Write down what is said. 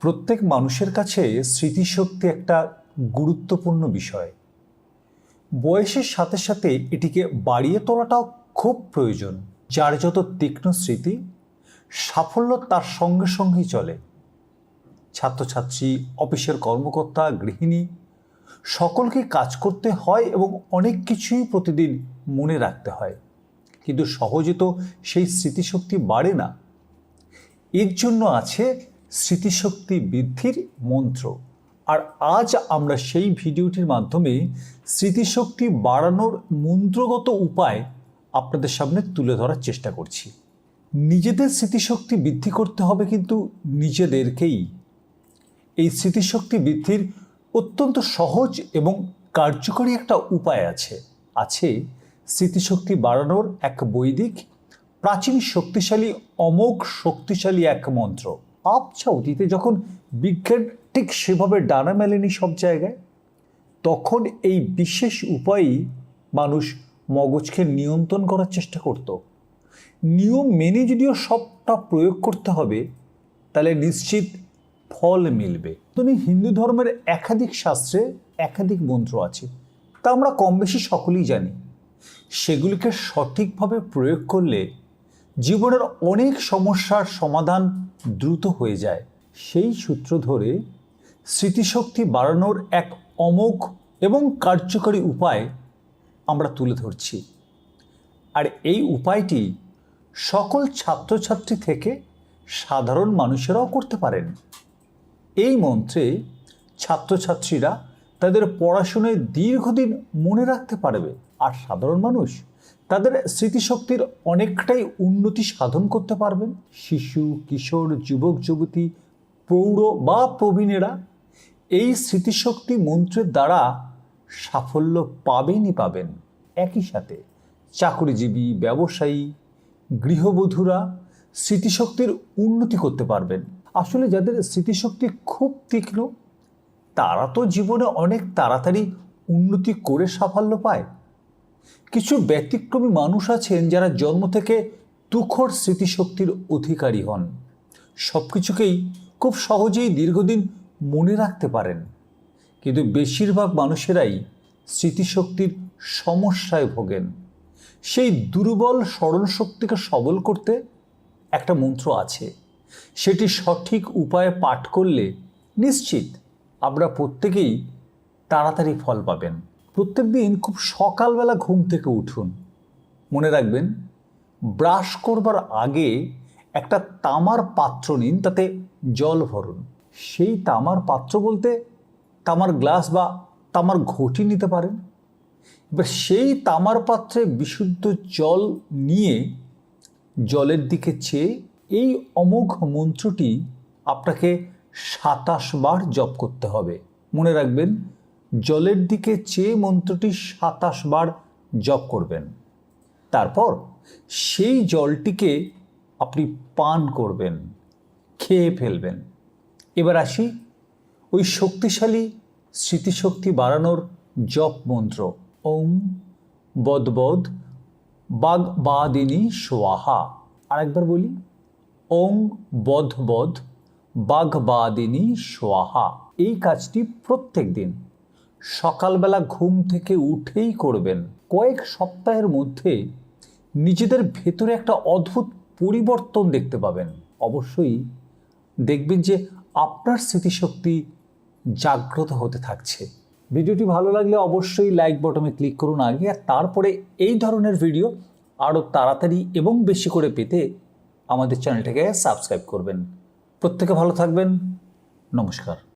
প্রত্যেক মানুষের কাছে স্মৃতিশক্তি একটা গুরুত্বপূর্ণ বিষয়। বয়সের সাথে সাথে এটিকে বাড়িয়ে তোলাটাও খুব প্রয়োজন, যার যত তীক্ষ্ণ স্মৃতি, সাফল্য তার সঙ্গে সঙ্গেই চলে। ছাত্রছাত্রী, অফিসের কর্মকর্তা, গৃহিণী, সকলকে কাজ করতে হয় এবং অনেক কিছুই প্রতিদিন মনে রাখতে হয়। কিন্তু সহজে তো সেই স্মৃতিশক্তি বাড়ে না। এর জন্য আছে স্মৃতিশক্তি বৃদ্ধির মন্ত্র। আর আজ আমরা সেই ভিডিওটির মাধ্যমে স্মৃতিশক্তি বাড়ানোর মন্ত্রগত উপায় আপনাদের সামনে তুলে ধরার চেষ্টা করছি। নিজেদের স্মৃতিশক্তি বৃদ্ধি করতে হবে কিন্তু নিজেদেরকেই। এই স্মৃতিশক্তি বৃদ্ধির অত্যন্ত সহজ এবং কার্যকরী একটা উপায় আছে। আছে স্মৃতিশক্তি বাড়ানোর এক বৈদিক, প্রাচীন শক্তিশালী, অমোঘ শক্তিশালী এক মন্ত্র। আবছা অতীতে যখন বিজ্ঞান ঠিক সেভাবে ডানা মেলেনি সব জায়গায়, তখন এই বিশেষ উপায়েই মানুষ মগজকে নিয়ন্ত্রণ করার চেষ্টা করত। নিয়ম মেনে যদিও সবটা প্রয়োগ করতে হবে, তাহলে নিশ্চিত ফল মিলবে। তুমি হিন্দু ধর্মের একাধিক শাস্ত্রে একাধিক মন্ত্র আছে, তা আমরা কম বেশি সকলেই জানি। সেগুলিকে সঠিকভাবে প্রয়োগ করলে জীবনের অনেক সমস্যার সমাধান দ্রুত হয়ে যায়। সেই সূত্র ধরে স্মৃতিশক্তি বাড়ানোর এক অমোঘ এবং কার্যকরী উপায় আমরা তুলে ধরছি। আর এই উপায়টি সকল ছাত্রছাত্রী থেকে সাধারণ মানুষেরাও করতে পারেন। এই মন্ত্রে ছাত্রছাত্রীরা তাদের পড়াশুনায় দীর্ঘদিন মনে রাখতে পারবে। আর সাধারণ মানুষ তাদের স্মৃতিশক্তির অনেকটাই উন্নতি সাধন করতে পারবেন। শিশু, কিশোর, যুবক, যুবতী প্রৌঢ় বা প্রবীণেরা এই স্মৃতিশক্তি মন্ত্রের দ্বারা সাফল্য পাবেনই পাবেন। একই সাথে চাকরিজীবী, ব্যবসায়ী, গৃহবধূরা স্মৃতিশক্তির উন্নতি করতে পারবেন। আসলে যাদের স্মৃতিশক্তি খুব তীক্ষ্ণ, তারা তো জীবনে অনেক তাড়াতাড়ি উন্নতি করে সাফল্য পায়। কিছু ব্যতিক্রমী মানুষ আছেন যারা জন্ম থেকে তুখর স্মৃতিশক্তির অধিকারী হন। সব কিছুকেই খুব সহজেই দীর্ঘদিন মনে রাখতে পারেন। কিন্তু বেশিরভাগ মানুষেরাই স্মৃতিশক্তির সমস্যায় ভোগেন। সেই দুর্বল স্মরণশক্তিকে সবল করতে একটা মন্ত্র আছে। সেটি সঠিক উপায়ে পাঠ করলে নিশ্চিত আমরা প্রত্যেকেই তাড়াতাড়ি ফল পাবেন। প্রত্যেক দিন খুব সকালবেলা ঘুম থেকে উঠুন। মনে রাখবেন, ব্রাশ করবার আগে একটা তামার পাত্র নিন, তাতে জল ভরুন। সেই তামার পাত্র বলতে তামার গ্লাস বা তামার ঘটি নিতে পারেন। এবার সেই তামার পাত্রে বিশুদ্ধ জল নিয়ে জলের দিকে চেয়ে এই অমোঘ মন্ত্রটি আপনাকে সাতাশ বার জপ করতে হবে। মনে রাখবেন জলের দিকে চেয়ে মন্ত্রটি সাতাশ বার জপ করবেন। তারপর সেই জলটিকে আপনি পান করবেন, খেয়ে ফেলবেন। এবার আসি ওই শক্তিশালী স্মৃতিশক্তি বাড়ানোর জপ মন্ত্র। ওম বদবদ বাগ বাদিনী সোয়াহা। আরেকবার বলি ওং বধ বধ বাঘ বাদিনী সোয়াহা। এই কাজটি প্রত্যেক দিন সকালবেলা ঘুম থেকে উঠেই করবেন। কয়েক সপ্তাহের মধ্যে নিজেদের ভেতরে একটা অদ্ভুত পরিবর্তন দেখতে পাবেন। অবশ্যই দেখবেন যে আপনার স্মৃতিশক্তি জাগ্রত হতে থাকছে। ভিডিওটি ভালো লাগলে অবশ্যই লাইক বটমে ক্লিক করুন আগে, আর তারপরে এই ধরনের ভিডিও আরও তাড়াতাড়ি এবং বেশি করে পেতে আমাদের চ্যানেলটাকে সাবস্ক্রাইব করবেন। প্রত্যেকে ভালো থাকবেন। নমস্কার।